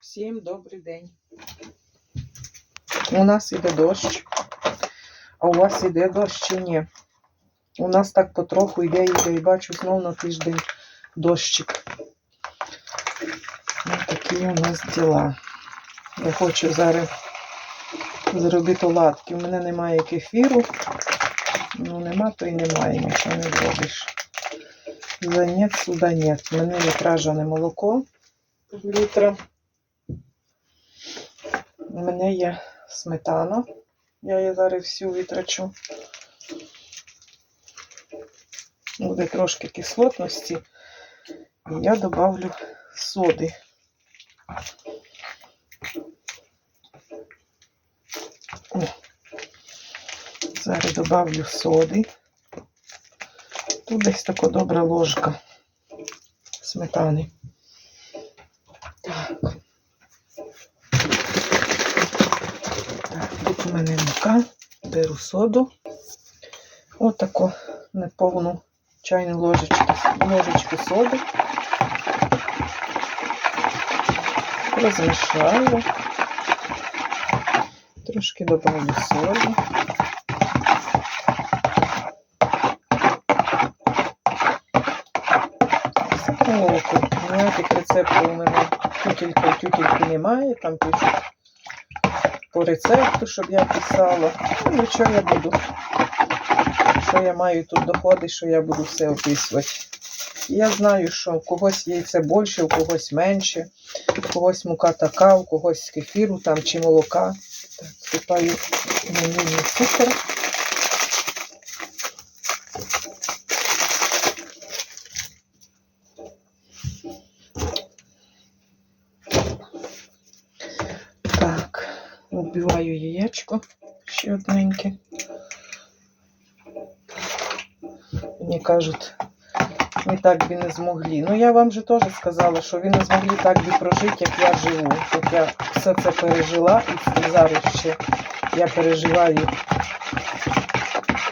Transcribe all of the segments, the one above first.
Всім добрий день. У нас іде дощ. А у вас іде дощ чи ні? У нас так потроху йде, йде, і бачу знов на тиждень дощик. Ось такі у нас діла. Я хочу зараз зробити оладки. У мене немає кефіру. Ну, нема, то й немає, нічого не зробиш. За нет, сюда нет. У мене є молоко літра. У мене є сметана. Я її зараз всю витрачу. Буде трошки кислотності. І я добавлю соди. О. Зараз добавлю соди. Тут десь така добра ложка сметани. Так. Так, тут у мене мука, беру соду. Отаку неповну чайну ложечку, ложечку соди. Розмішаю. Трошки добавлю солі. Молоко. Ніяких рецептів у мене тютелька тютельки немає, там пишуть по рецепту, щоб я писала. Ну, що я буду. Що я маю тут доходи, що я буду все описувати. Я знаю, що у когось яйце більше, у когось менше, у когось мука така, у когось кефіру там чи молока. Так, ванільний цукор. Так, вбиваю яєчко ще одненьке. Мені кажуть, ми так би не змогли. Ну, я вам же теж сказала, що ви не змогли так би прожити, як я живу. Як я все це пережила і зараз ще я переживаю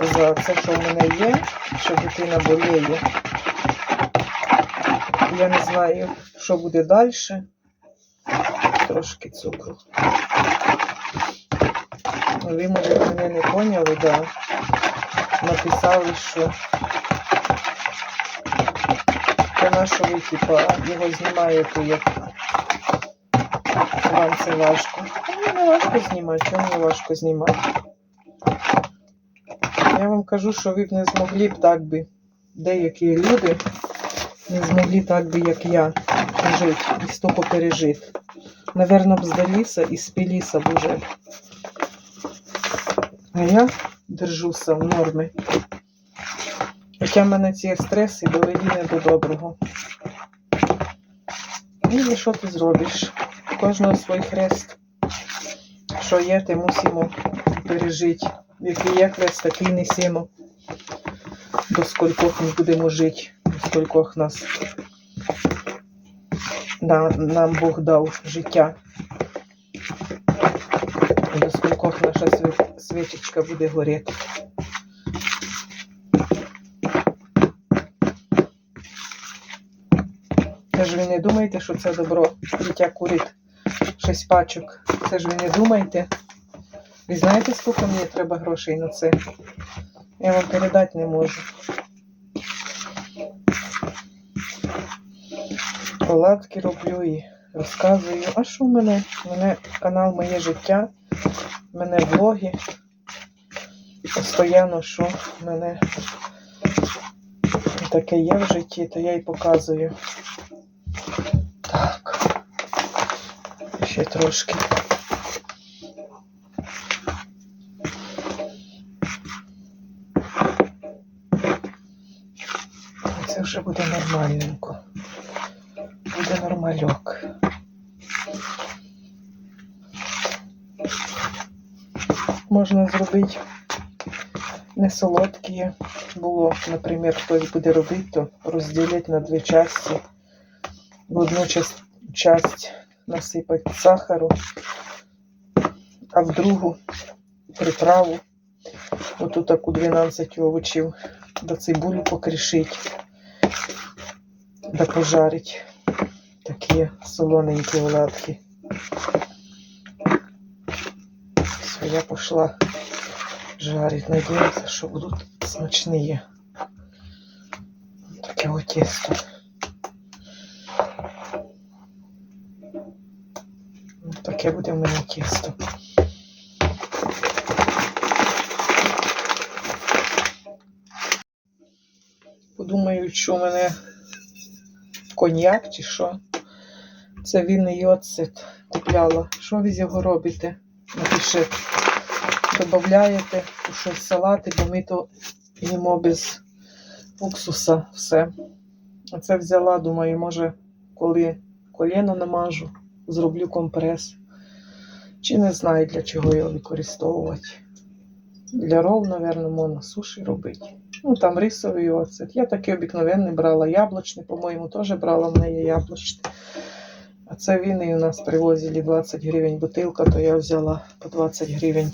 за це, що в мене є, що дитина боліє. Я не знаю, що буде далі. Трошки цукру. Ви, може, мене не поняли, да. Написали, що це наше ви, типа, його знімаєте, як вам це важко. Мені не важко знімати, чому мені важко знімати? Я вам кажу, що ви б не змогли б так би, деякі люди не змогли так би, як я, жити і стільки пережити. Наверно, б здалися і спіліся б уже. А я держуся в нормі. Хоча в мене ці стреси довели не до доброго. Ну, і що ти зробиш? Кожного свій хрест. Що є, те мусимо пережити. Який є хрест, такий несемо. До скількох ми будемо жити, до скількох нас нам Бог дав життя. Скількох наша свічечка буде горіти. Ж ви не думаєте, що це добро дитя курить шість пачок. Це ж ви не думаєте. Ви знаєте, скільки мені треба грошей на це? Я вам передати не можу. Оладки роблю і розказую. А що в мене? У мене канал Моє життя, в мене влоги. Постоянно, що в мене таке є в житті, то я і показую. Так. Ще трошки. Це вже буде нормальненько. Буде нормальок. Можна зробити не солодкі. Було, наприклад, хтось буде робити, то розділити на дві частини. В одну часть, часть насипати сахару, а в другу приправу. Оту таку 12 овочів до цибулі покришить, да пожарить. Такі солоненькі оладки. Все, я пошла жарить. Надіюся, що будуть смачні. Таке от тісто. Таке буде в мене тісто. Подумають, що в мене коньяк чи що. Це вінний оцет купляла. Що ви з його робите? Напишіть. Добавляєте у щось салати, бо ми то їмо без уксуса все. А це взяла, думаю, може, коли коліно намажу, зроблю компрес. Чи не знаю, для чого його використовувати. Для рол, мабуть, можна суші робити. Ну, там рисовий оцет. Я такий обикновенний брала, яблучний, по-моєму, теж брала, в є яблучний. А це він і у нас привозили 20 гривень бутилка, то я взяла по 20 гривень.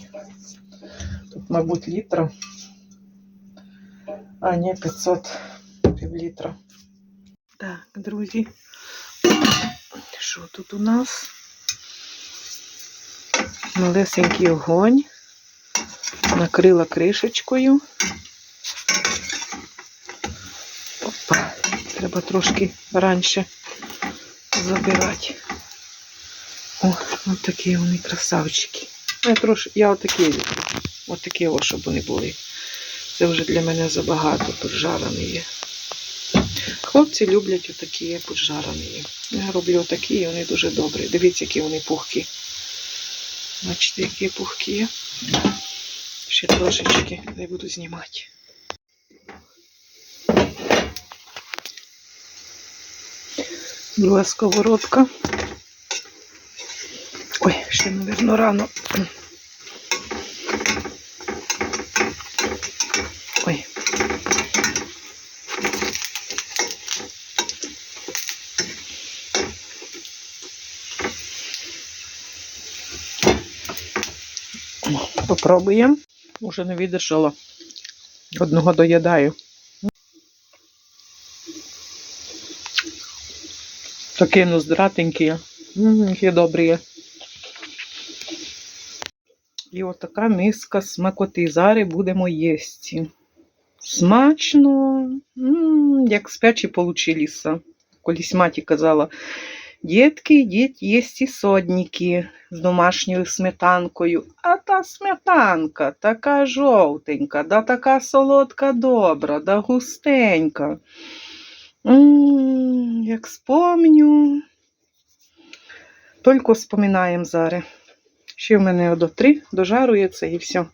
Тут, мабуть, літра. А, ні, 500 півлітра. Так, друзі. Що тут у нас? Малесенький огонь. Накрила кришечкою. Опа, треба трошки раніше забирати. О, ось такі вони красавчики. Я трош... я отакі. Отакі, щоб вони були. Це вже для мене забагато поджарані є. Хлопці люблять отакі поджарані. Я роблю отакі, і вони дуже добрі. Дивіться, які вони пухкі. Бачите, які пухкі. Ще трошечки не буду знімати. Друга сковородка. Ой, ще, мабуть, рано. Ой. Попробуємо. Уже не видержала. Одного доїдаю. Такі ноздратенькі. М, Які добрі. І от така миска смакоти. Зараз будемо їсти. Смачно, М, як спячі получилися. Колись маті казала, дітки, йдіть їсти содніки з домашньою сметанкою. А та сметанка така жовтенька, да така солодка добра, да густенька. М, Як спомню. Тільки споминаємо зараз. Ще в мене до три дожарується і все.